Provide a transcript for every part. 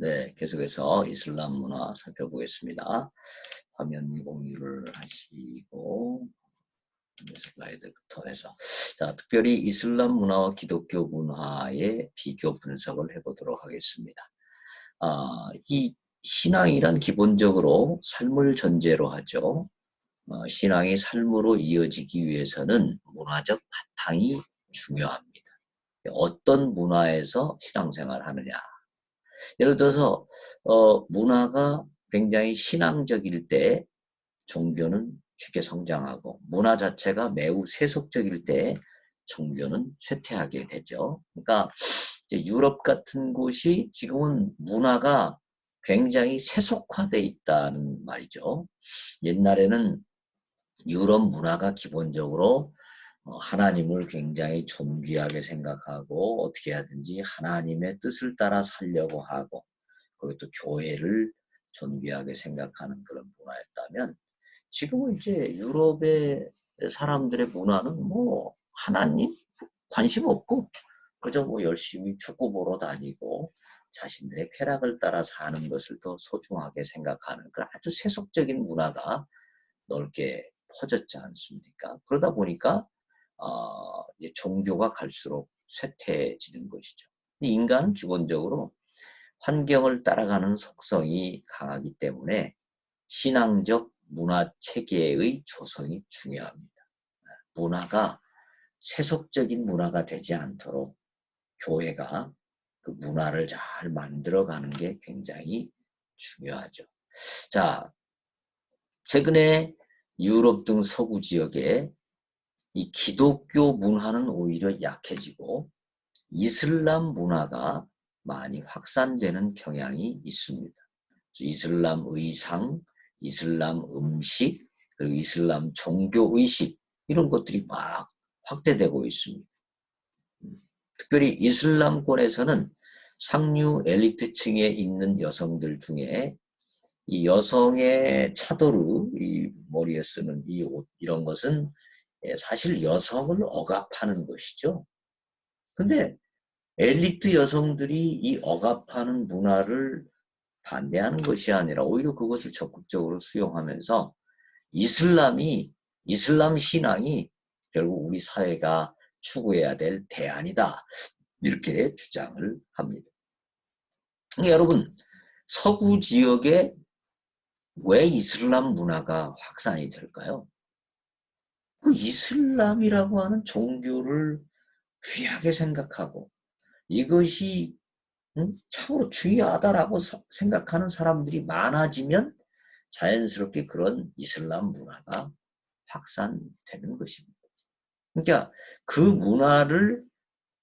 네, 계속해서 이슬람 문화 살펴보겠습니다. 화면 공유를 하시고 슬라이드부터 해서 자, 특별히 이슬람 문화와 기독교 문화의 비교 분석을 해보도록 하겠습니다. 아, 이 신앙이란 기본적으로 삶을 전제로 하죠. 어, 신앙이 삶으로 이어지기 위해서는 문화적 바탕이 중요합니다. 어떤 문화에서 신앙생활을 하느냐. 예를 들어서 어, 문화가 굉장히 신앙적일 때 종교는 쉽게 성장하고 문화 자체가 매우 세속적일 때 종교는 쇠퇴하게 되죠. 그러니까 유럽 같은 곳이 지금은 문화가 굉장히 세속화돼 있다는 말이죠. 옛날에는 유럽 문화가 기본적으로 어, 하나님을 굉장히 존귀하게 생각하고 어떻게 하든지 하나님의 뜻을 따라 살려고 하고 또 교회를 존귀하게 생각하는 그런 문화였다면 지금은 이제 유럽의 사람들의 문화는 뭐 하나님 관심 없고 그저 뭐 열심히 축구 보러 다니고 자신들의 쾌락을 따라 사는 것을 더 소중하게 생각하는 그런 아주 세속적인 문화가 넓게 퍼졌지 않습니까? 그러다 보니까 어, 종교가 갈수록 쇠퇴해지는 것이죠. 인간은 기본적으로 환경을 따라가는 속성이 강하기 때문에 신앙적 문화 체계의 조성이 중요합니다. 문화가 세속적인 문화가 되지 않도록 교회가 그 문화를 잘 만들어가는 게 굉장히 중요하죠. 자, 최근에 유럽 등 서구 지역에 이 기독교 문화는 오히려 약해지고 이슬람 문화가 많이 확산되는 경향이 있습니다. 이슬람 의상, 이슬람 음식, 그리고 이슬람 종교 의식 이런 것들이 막 확대되고 있습니다. 특별히 이슬람권에서는 상류 엘리트층에 있는 여성들 중에 이 여성의 차도르, 이 머리에 쓰는 이 옷, 이런 것은 예, 사실 여성을 억압하는 것이죠. 근데 엘리트 여성들이 이 억압하는 문화를 반대하는 것이 아니라 오히려 그것을 적극적으로 수용하면서 이슬람이 이슬람 신앙이 결국 우리 사회가 추구해야 될 대안이다. 이렇게 주장을 합니다. 그러니까 여러분 서구 지역에 왜 이슬람 문화가 확산이 될까요? 그 이슬람이라고 하는 종교를 귀하게 생각하고 이것이 참으로 중요하다라고 생각하는 사람들이 많아지면 자연스럽게 그런 이슬람 문화가 확산되는 것입니다. 그러니까 그 문화를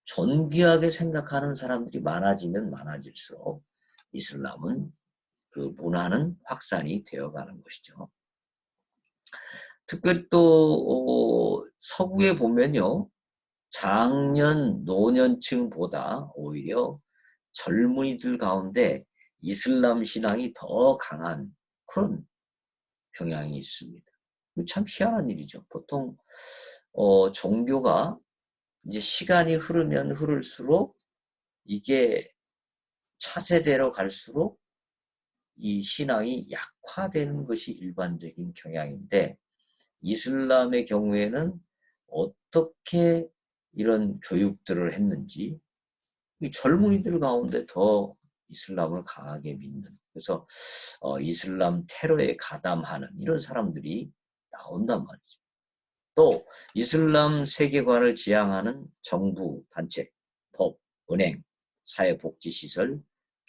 존귀하게 생각하는 사람들이 많아지면 많아질수록 이슬람은 그 문화는 확산이 되어가는 것이죠. 특별히 또 어, 서구에 보면요. 장년, 노년층보다 오히려 젊은이들 가운데 이슬람 신앙이 더 강한 그런 경향이 있습니다. 참 희한한 일이죠. 보통 어, 종교가 이제 시간이 흐르면 흐를수록 이게 차세대로 갈수록 이 신앙이 약화되는 것이 일반적인 경향인데 이슬람의 경우에는 어떻게 이런 교육들을 했는지 젊은이들 가운데 더 이슬람을 강하게 믿는 그래서 어, 이슬람 테러에 가담하는 이런 사람들이 나온단 말이죠. 또 이슬람 세계관을 지향하는 정부, 단체, 법, 은행, 사회복지시설,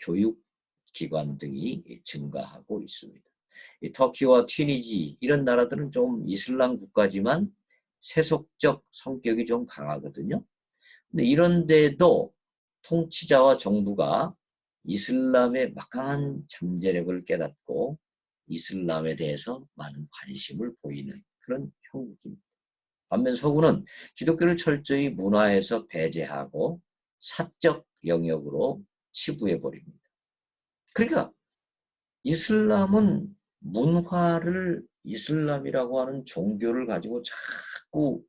교육기관 등이 증가하고 있습니다. 터키와 튀니지 이런 나라들은 좀 이슬람 국가지만 세속적 성격이 좀 강하거든요. 근데 이런데도 통치자와 정부가 이슬람의 막강한 잠재력을 깨닫고 이슬람에 대해서 많은 관심을 보이는 그런 형국입니다. 반면 서구는 기독교를 철저히 문화에서 배제하고 사적 영역으로 치부해 버립니다. 그러니까 이슬람은 문화를 이슬람이라고 하는 종교를 가지고 자꾸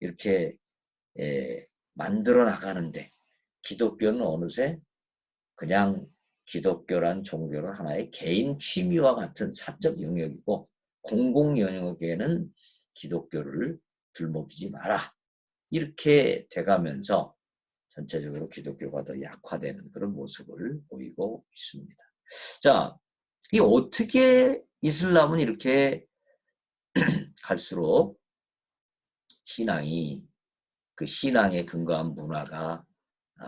이렇게 에, 만들어 나가는데 기독교는 어느새 그냥 기독교란 종교는 하나의 개인 취미와 같은 사적 영역이고 공공 영역에는 기독교를 들먹이지 마라. 이렇게 돼가면서 전체적으로 기독교가 더 약화되는 그런 모습을 보이고 있습니다. 자, 이 어떻게 이슬람은 이렇게 갈수록 신앙이 그 신앙에 근거한 문화가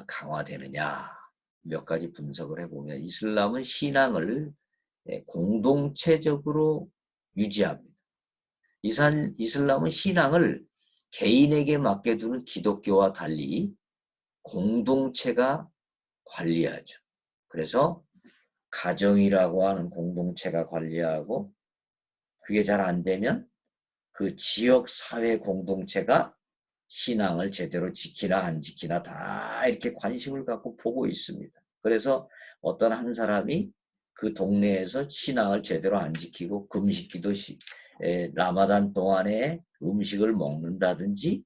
강화되느냐 몇 가지 분석을 해보면 이슬람은 신앙을 네, 공동체적으로 유지합니다. 이산, 이슬람은 신앙을 개인에게 맡겨두는 기독교와 달리 공동체가 관리하죠. 그래서 가정이라고 하는 공동체가 관리하고 그게 잘 안 되면 그 지역 사회 공동체가 신앙을 제대로 지키나 안 지키나 다 이렇게 관심을 갖고 보고 있습니다. 그래서 어떤 한 사람이 그 동네에서 신앙을 제대로 안 지키고 금식기도 시, 에, 라마단 동안에 음식을 먹는다든지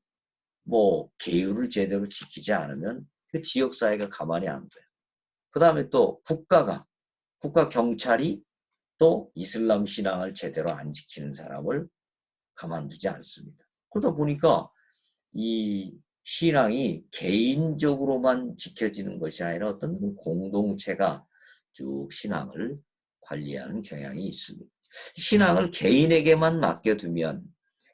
뭐 계율을 제대로 지키지 않으면 그 지역 사회가 가만히 안 돼요. 그 다음에 또 국가가 국가 경찰이 또 이슬람 신앙을 제대로 안 지키는 사람을 가만두지 않습니다. 그러다 보니까 이 신앙이 개인적으로만 지켜지는 것이 아니라 어떤 공동체가 쭉 신앙을 관리하는 경향이 있습니다. 신앙을 개인에게만 맡겨두면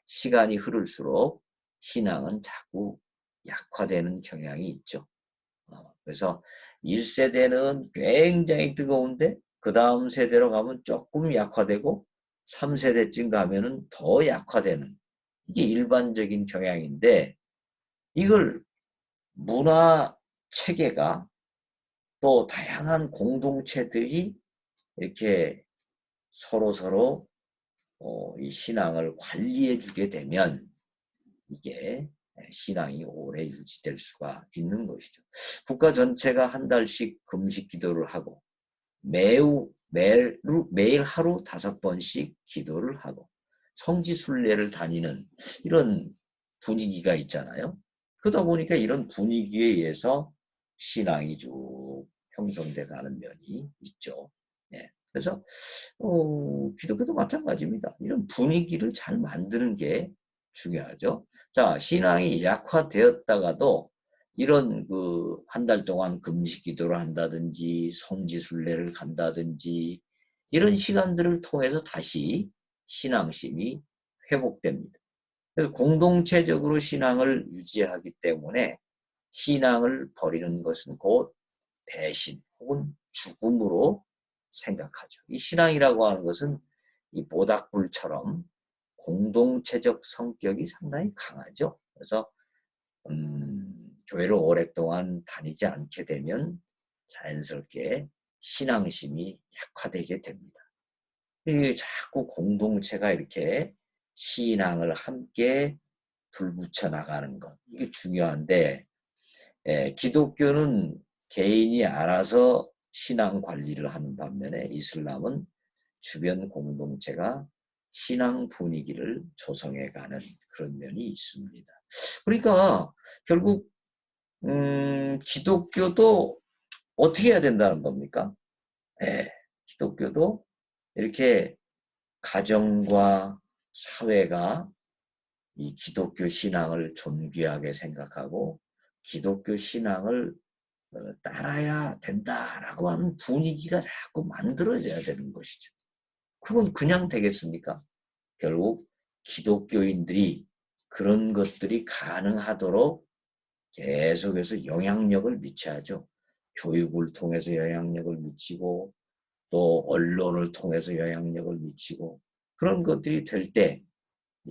시간이 흐를수록 신앙은 자꾸 약화되는 경향이 있죠. 어, 그래서 1세대는 굉장히 뜨거운데 그 다음 세대로 가면 조금 약화되고 3세대쯤 가면은 더 약화되는 이게 일반적인 경향인데 이걸 문화 체계가 또 다양한 공동체들이 이렇게 서로 서로 어, 이 신앙을 관리해 주게 되면 이게 신앙이 오래 유지될 수가 있는 것이죠. 국가 전체가 한 달씩 금식 기도를 하고 매우 매일, 매일 하루 다섯 번씩 기도를 하고 성지 순례를 다니는 이런 분위기가 있잖아요. 그러다 보니까 이런 분위기에 의해서 신앙이 쭉 형성돼 가는 면이 있죠. 네. 그래서 어, 기독교도 마찬가지입니다. 이런 분위기를 잘 만드는 게 중요하죠. 자, 신앙이 약화되었다가도 이런 그 한 달 동안 금식 기도를 한다든지 성지순례를 간다든지 이런 시간들을 통해서 다시 신앙심이 회복됩니다. 그래서 공동체적으로 신앙을 유지하기 때문에 신앙을 버리는 것은 곧 배신 혹은 죽음으로 생각하죠. 이 신앙이라고 하는 것은 이 모닥불처럼 공동체적 성격이 상당히 강하죠. 그래서 음, 교회를 오랫동안 다니지 않게 되면 자연스럽게 신앙심이 약화되게 됩니다. 자꾸 공동체가 이렇게 신앙을 함께 불붙여 나가는 것 이게 중요한데 예, 기독교는 개인이 알아서 신앙 관리를 하는 반면에 이슬람은 주변 공동체가 신앙 분위기를 조성해가는 그런 면이 있습니다. 그러니까 결국 음, 기독교도 어떻게 해야 된다는 겁니까? 네, 기독교도 이렇게 가정과 사회가 이 기독교 신앙을 존귀하게 생각하고 기독교 신앙을 어, 따라야 된다라고 하는 분위기가 자꾸 만들어져야 되는 것이죠. 그건 그냥 되겠습니까? 결국 기독교인들이 그런 것들이 가능하도록 계속해서 영향력을 미쳐야죠. 교육을 통해서 영향력을 미치고 또 언론을 통해서 영향력을 미치고 그런 것들이 될때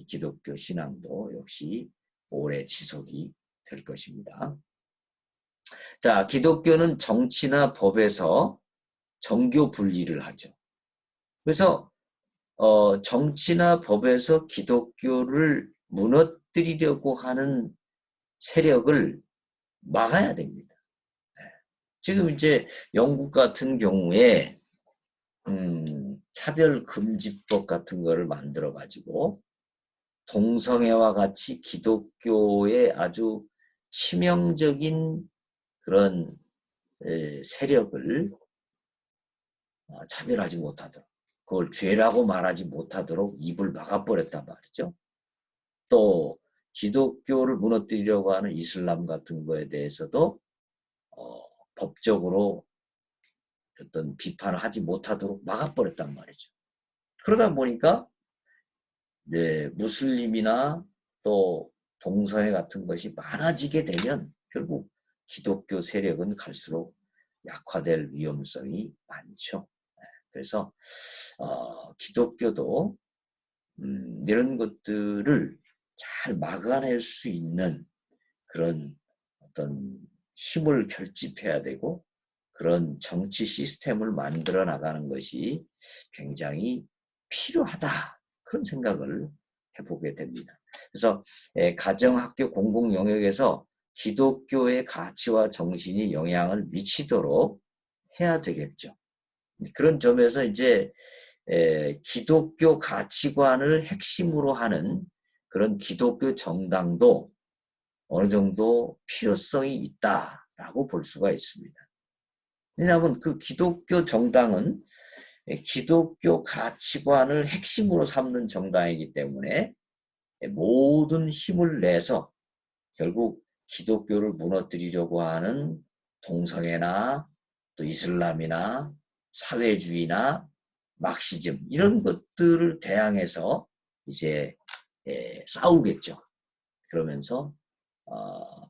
기독교 신앙도 역시 오래 지속이 될 것입니다. 자, 기독교는 정치나 법에서 정교 분리를 하죠. 그래서 어, 정치나 법에서 기독교를 무너뜨리려고 하는 세력을 막아야 됩니다. 네. 지금 이제 영국 같은 경우에 음, 차별금지법 같은 거를 만들어 가지고 동성애와 같이 기독교의 아주 치명적인 그런 세력을 어, 차별하지 못하도록 그걸 죄라고 말하지 못하도록 입을 막아버렸단 말이죠. 또 기독교를 무너뜨리려고 하는 이슬람 같은 거에 대해서도 어, 법적으로 어떤 비판을 하지 못하도록 막아버렸단 말이죠. 그러다 보니까 네, 무슬림이나 또 동성애 같은 것이 많아지게 되면 결국 기독교 세력은 갈수록 약화될 위험성이 많죠. 네, 그래서 어, 기독교도 음, 이런 것들을 잘 막아낼 수 있는 그런 어떤 힘을 결집해야 되고 그런 정치 시스템을 만들어 나가는 것이 굉장히 필요하다. 그런 생각을 해보게 됩니다. 그래서 가정학교 공공 영역에서 기독교의 가치와 정신이 영향을 미치도록 해야 되겠죠. 그런 점에서 이제 기독교 가치관을 핵심으로 하는 그런 기독교 정당도 어느 정도 필요성이 있다라고 볼 수가 있습니다. 왜냐하면 그 기독교 정당은 기독교 가치관을 핵심으로 삼는 정당이기 때문에 모든 힘을 내서 결국 기독교를 무너뜨리려고 하는 동성애나 또 이슬람이나 사회주의나 막시즘 이런 것들을 대항해서 이제 싸우겠죠. 그러면서 어,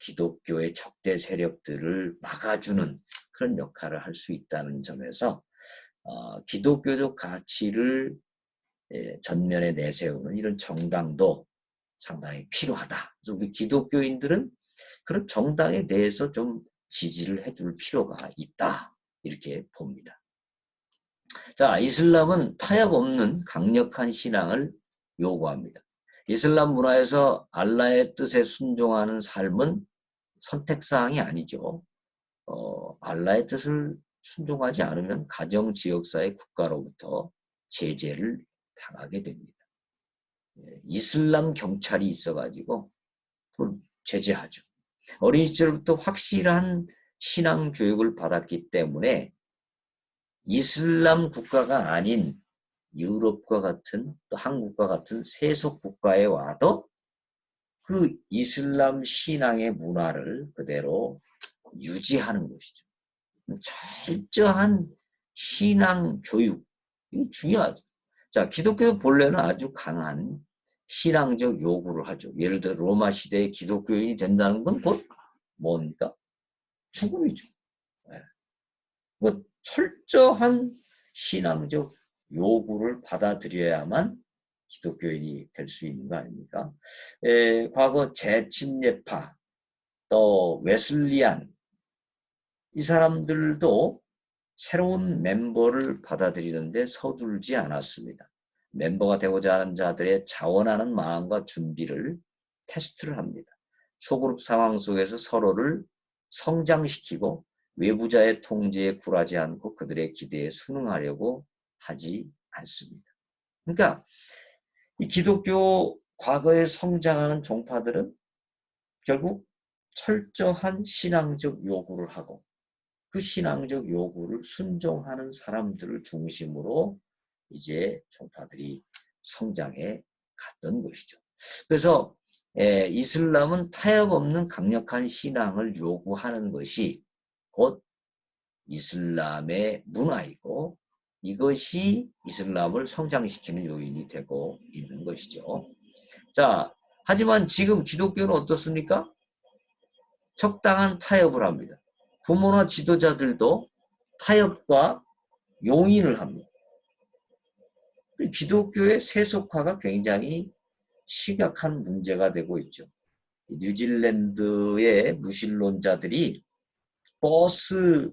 기독교의 적대 세력들을 막아주는 그런 역할을 할 수 있다는 점에서 어, 기독교적 가치를 예, 전면에 내세우는 이런 정당도 상당히 필요하다. 그래서 우리 기독교인들은 그런 정당에 대해서 좀 지지를 해줄 필요가 있다. 이렇게 봅니다. 자, 이슬람은 타협 없는 강력한 신앙을 요구합니다. 이슬람 문화에서 알라의 뜻에 순종하는 삶은 선택사항이 아니죠. 어, 알라의 뜻을 순종하지 않으면 가정 지역사회 국가로부터 제재를 당하게 됩니다. 예, 이슬람 경찰이 있어가지고 제재하죠. 어린 시절부터 확실한 신앙 교육을 받았기 때문에 이슬람 국가가 아닌 유럽과 같은 또 한국과 같은 세속 국가에 와도 그 이슬람 신앙의 문화를 그대로 유지하는 것이죠. 철저한 신앙 교육 이 중요하죠. 자 기독교 본래는 아주 강한 신앙적 요구를 하죠. 예를 들어 로마 시대의 기독교인이 된다는 건 곧 뭡니까? 죽음이죠. 네. 뭐 철저한 신앙적 요구를 받아들여야만 기독교인이 될 수 있는 거 아닙니까? 에, 과거 재침례파, 또 웨슬리안, 이 사람들도 새로운 멤버를 받아들이는데 서둘지 않았습니다. 멤버가 되고자 하는 자들의 자원하는 마음과 준비를 테스트를 합니다. 소그룹 상황 속에서 서로를 성장시키고 외부자의 통제에 굴하지 않고 그들의 기대에 순응하려고 하지 않습니다. 그러니까 이 기독교 과거에 성장하는 종파들은 결국 철저한 신앙적 요구를 하고 그 신앙적 요구를 순종하는 사람들을 중심으로 이제 종파들이 성장해 갔던 것이죠. 그래서 에, 이슬람은 타협 없는 강력한 신앙을 요구하는 것이 곧 이슬람의 문화이고 이것이 이슬람을 성장시키는 요인이 되고 있는 것이죠. 자, 하지만 지금 기독교는 어떻습니까? 적당한 타협을 합니다. 부모나 지도자들도 타협과 용인을 합니다. 기독교의 세속화가 굉장히 심각한 문제가 되고 있죠. 뉴질랜드의 무신론자들이 버스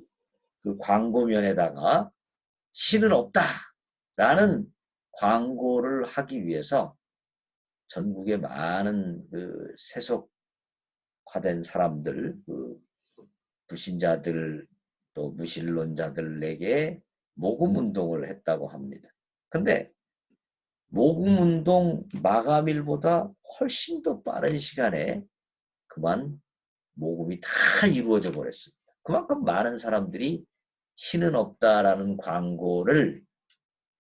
그 광고면에다가 신은 없다라는 광고를 하기 위해서 전국의 많은 그 세속화된 사람들, 그 불신자들 또 무신론자들에게 모금 운동을 했다고 합니다. 근데 모금 운동 마감일보다 훨씬 더 빠른 시간에 그만 모금이 다 이루어져 버렸습니다. 그만큼 많은 사람들이 신은 없다라는 광고를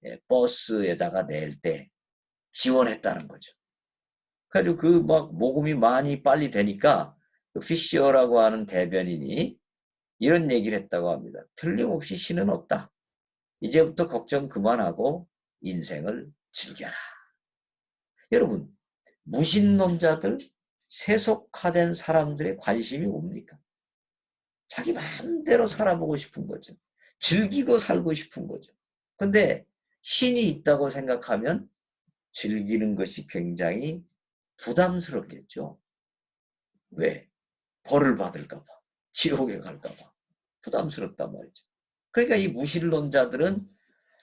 예, 버스에다가 낼 때 지원했다는 거죠. 그래가지고 그 막 모금이 많이 빨리 되니까 그 피셔라고 하는 대변인이 이런 얘기를 했다고 합니다. 틀림없이 신은 없다. 이제부터 걱정 그만하고 인생을 즐겨라. 여러분, 무신론자들, 세속화된 사람들의 관심이 뭡니까? 자기 마음대로 살아보고 싶은 거죠. 즐기고 살고 싶은 거죠. 근데 신이 있다고 생각하면 즐기는 것이 굉장히 부담스럽겠죠. 왜? 벌을 받을까봐, 지옥에 갈까봐 부담스럽단 말이죠. 그러니까 이 무신론자들은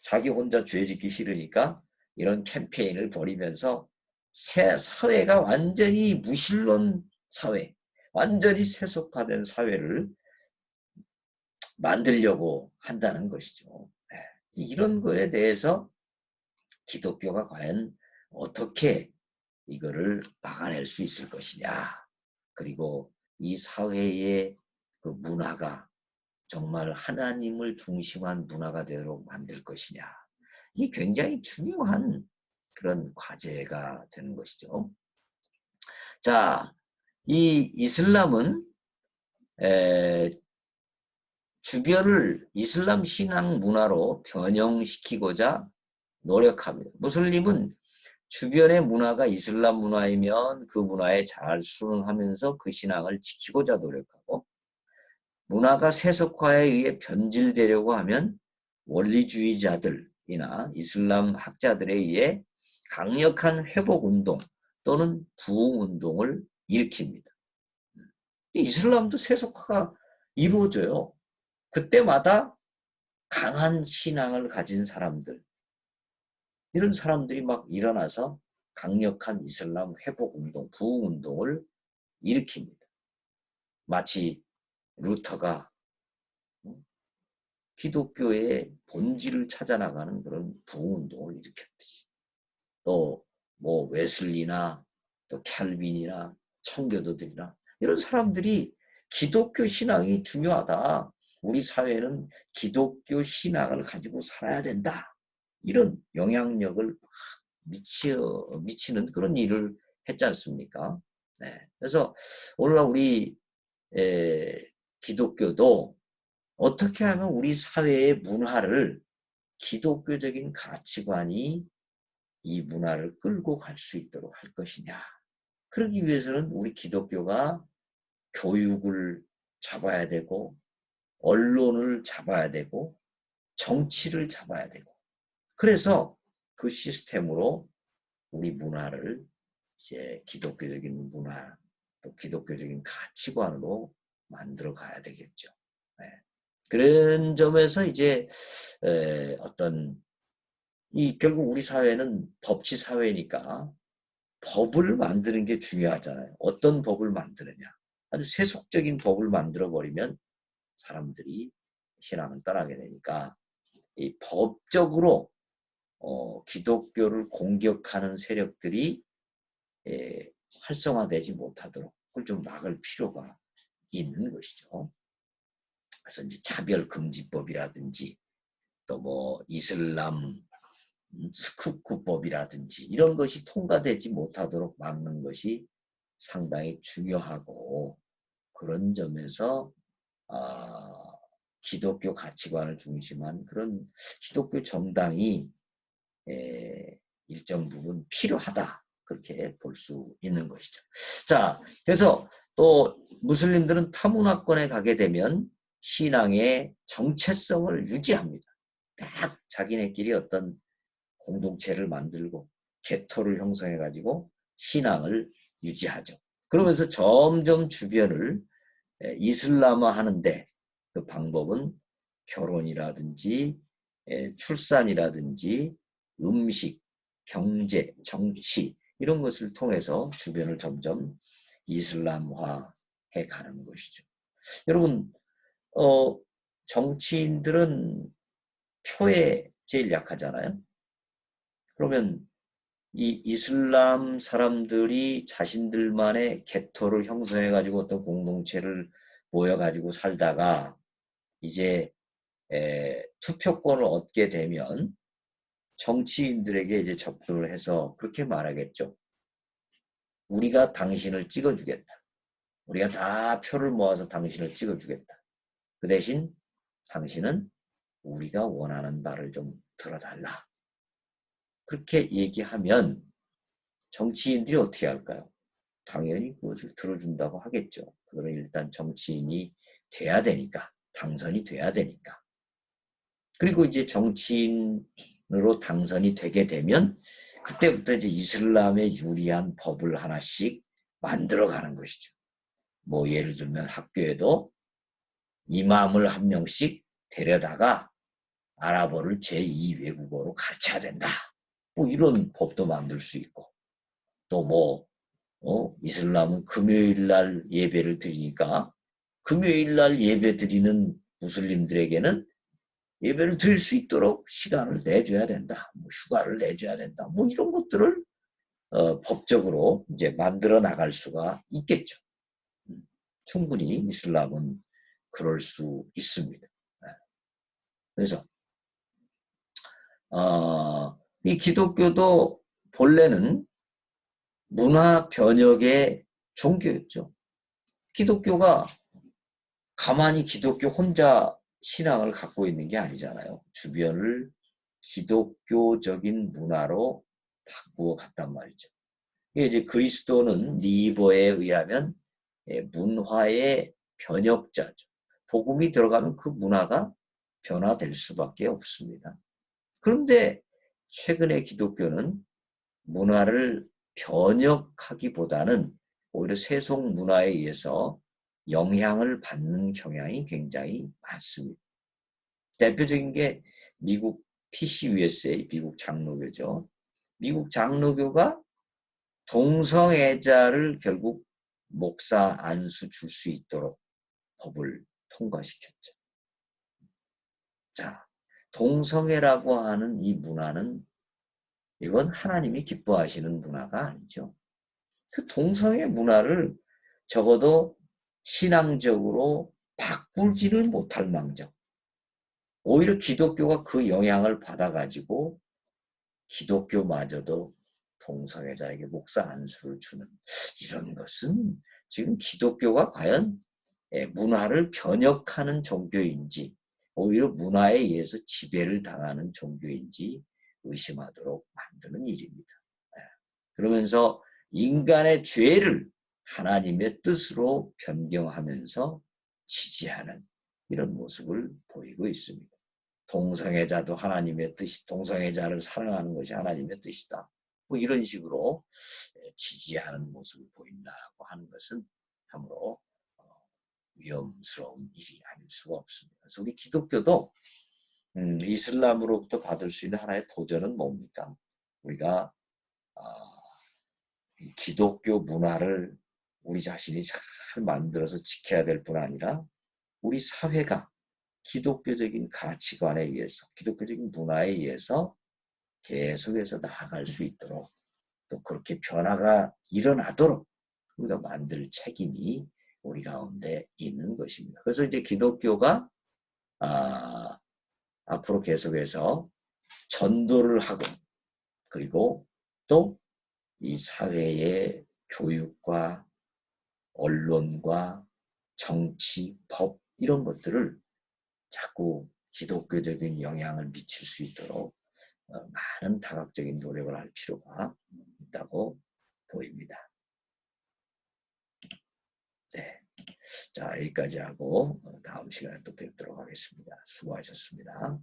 자기 혼자 죄 짓기 싫으니까 이런 캠페인을 벌이면서 새 사회가 완전히 무신론 사회, 완전히 세속화된 사회를 만들려고 한다는 것이죠. 네. 이런 거에 대해서 기독교가 과연 어떻게 이거를 막아낼 수 있을 것이냐. 그리고 이 사회의 그 문화가 정말 하나님을 중심한 문화가 되도록 만들 것이냐. 이 굉장히 중요한 그런 과제가 되는 것이죠. 자, 이 이슬람은 에, 주변을 이슬람 신앙 문화로 변형시키고자 노력합니다. 무슬림은 주변의 문화가 이슬람 문화이면 그 문화에 잘 순응하면서 그 신앙을 지키고자 노력하고 문화가 세속화에 의해 변질되려고 하면 원리주의자들 이나 이슬람 학자들에 의해 강력한 회복 운동 또는 부흥 운동을 일으킵니다. 이슬람도 세속화가 이루어져요. 그때마다 강한 신앙을 가진 사람들, 이런 사람들이 막 일어나서 강력한 이슬람 회복 운동, 부흥 운동을 일으킵니다. 마치 루터가 기독교의 본질을 찾아나가는 그런 부흥운동을 일으켰듯이 또 뭐 웨슬리나 또 캘빈이나 청교도들이나 이런 사람들이 기독교 신앙이 중요하다. 우리 사회는 기독교 신앙을 가지고 살아야 된다. 이런 영향력을 막 미치어, 미치는 그런 일을 했지 않습니까? 네. 그래서 오늘날 우리 에, 기독교도 어떻게 하면 우리 사회의 문화를 기독교적인 가치관이 이 문화를 끌고 갈 수 있도록 할 것이냐. 그러기 위해서는 우리 기독교가 교육을 잡아야 되고, 언론을 잡아야 되고, 정치를 잡아야 되고, 그래서 그 시스템으로 우리 문화를 이제 기독교적인 문화, 또 기독교적인 가치관으로 만들어 가야 되겠죠. 네. 그런 점에서 이제 어떤 이 결국 우리 사회는 법치 사회니까 법을 만드는 게 중요하잖아요. 어떤 법을 만드느냐. 아주 세속적인 법을 만들어 버리면 사람들이 신앙을 떠나게 되니까 이 법적으로 어, 기독교를 공격하는 세력들이 에, 활성화되지 못하도록 그걸 좀 막을 필요가 있는 것이죠. 그래서 이제 차별금지법이라든지 또 뭐 이슬람 스쿠쿠법이라든지 이런 것이 통과되지 못하도록 막는 것이 상당히 중요하고 그런 점에서 아, 기독교 가치관을 중심한 그런 기독교 정당이 에, 일정 부분 필요하다. 그렇게 볼 수 있는 것이죠. 자, 그래서 또 무슬림들은 타문화권에 가게 되면 신앙의 정체성을 유지합니다. 딱 자기네끼리 어떤 공동체를 만들고 개토를 형성해 가지고 신앙을 유지하죠. 그러면서 점점 주변을 이슬람화 하는데 그 방법은 결혼이라든지 출산이라든지 음식, 경제, 정치 이런 것을 통해서 주변을 점점 이슬람화해 가는 것이죠. 여러분, 어, 정치인들은 표에 제일 약하잖아요. 그러면 이 이슬람 사람들이 자신들만의 개토를 형성해 가지고 어떤 공동체를 모여 가지고 살다가 이제 에, 투표권을 얻게 되면 정치인들에게 이제 접근을 해서 그렇게 말하겠죠. 우리가 당신을 찍어주겠다. 우리가 다 표를 모아서 당신을 찍어주겠다. 그 대신 당신은 우리가 원하는 바를 좀 들어달라. 그렇게 얘기하면 정치인들이 어떻게 할까요? 당연히 그것을 들어준다고 하겠죠. 그거는 일단 정치인이 돼야 되니까, 당선이 돼야 되니까. 그리고 이제 정치인으로 당선이 되게 되면 그때부터 이제 이슬람에 유리한 법을 하나씩 만들어 가는 것이죠. 뭐 예를 들면 학교에도 이맘을 한 명씩 데려다가 아랍어를 제2 외국어로 가르쳐야 된다. 뭐 이런 법도 만들 수 있고 또뭐 어, 이슬람은 금요일 날 예배를 드리니까 금요일 날 예배 드리는 무슬림들에게는 예배를 드릴 수 있도록 시간을 내줘야 된다. 뭐 휴가를 내줘야 된다. 뭐 이런 것들을 어, 법적으로 이제 만들어 나갈 수가 있겠죠. 음, 충분히 이슬람은 그럴 수 있습니다. 네. 그래서 어, 이 기독교도 본래는 문화 변혁의 종교였죠. 기독교가 가만히 기독교 혼자 신앙을 갖고 있는 게 아니잖아요. 주변을 기독교적인 문화로 바꾸어 갔단 말이죠. 이제 그리스도는 리버에 의하면 예, 문화의 변혁자죠. 복음이 들어가면 그 문화가 변화될 수밖에 없습니다. 그런데 최근의 기독교는 문화를 변혁하기보다는 오히려 세속 문화에 의해서 영향을 받는 경향이 굉장히 많습니다. 대표적인 게 미국 PCUSA, 미국 장로교죠. 미국 장로교가 동성애자를 결국 목사 안수 줄 수 있도록 법을 통과시켰죠. 자, 동성애라고 하는 이 문화는 이건 하나님이 기뻐하시는 문화가 아니죠. 그 동성애 문화를 적어도 신앙적으로 바꿀지를 못할 망정. 오히려 기독교가 그 영향을 받아가지고 기독교마저도 동성애자에게 목사 안수를 주는 이런 것은 지금 기독교가 과연 예, 문화를 변혁하는 종교인지 오히려 문화에 의해서 지배를 당하는 종교인지 의심하도록 만드는 일입니다. 예. 그러면서 인간의 죄를 하나님의 뜻으로 변경하면서 지지하는 이런 모습을 보이고 있습니다. 동성애자도 하나님의 뜻이 동성애자를 사랑하는 것이 하나님의 뜻이다. 뭐 이런 식으로 예, 지지하는 모습을 보인다고 하는 것은 참으로 어, 위험스러운 일이 아닐 수가 없습니다. 그래서 우리 기독교도 음, 이슬람으로부터 받을 수 있는 하나의 도전은 뭡니까? 우리가 어, 기독교 문화를 우리 자신이 잘 만들어서 지켜야 될 뿐 아니라 우리 사회가 기독교적인 가치관에 의해서 기독교적인 문화에 의해서 계속해서 나아갈 수 있도록 또 그렇게 변화가 일어나도록 우리가 만들 책임이 우리 가운데 있는 것입니다. 그래서 이제 기독교가 아, 앞으로 계속해서 전도를 하고 그리고 또 이 사회의 교육과 언론과 정치, 법 이런 것들을 자꾸 기독교적인 영향을 미칠 수 있도록 어, 많은 다각적인 노력을 할 필요가 있다고 보입니다. 네. 자, 여기까지 하고 어, 다음 시간에 또 뵙도록 하겠습니다. 수고하셨습니다.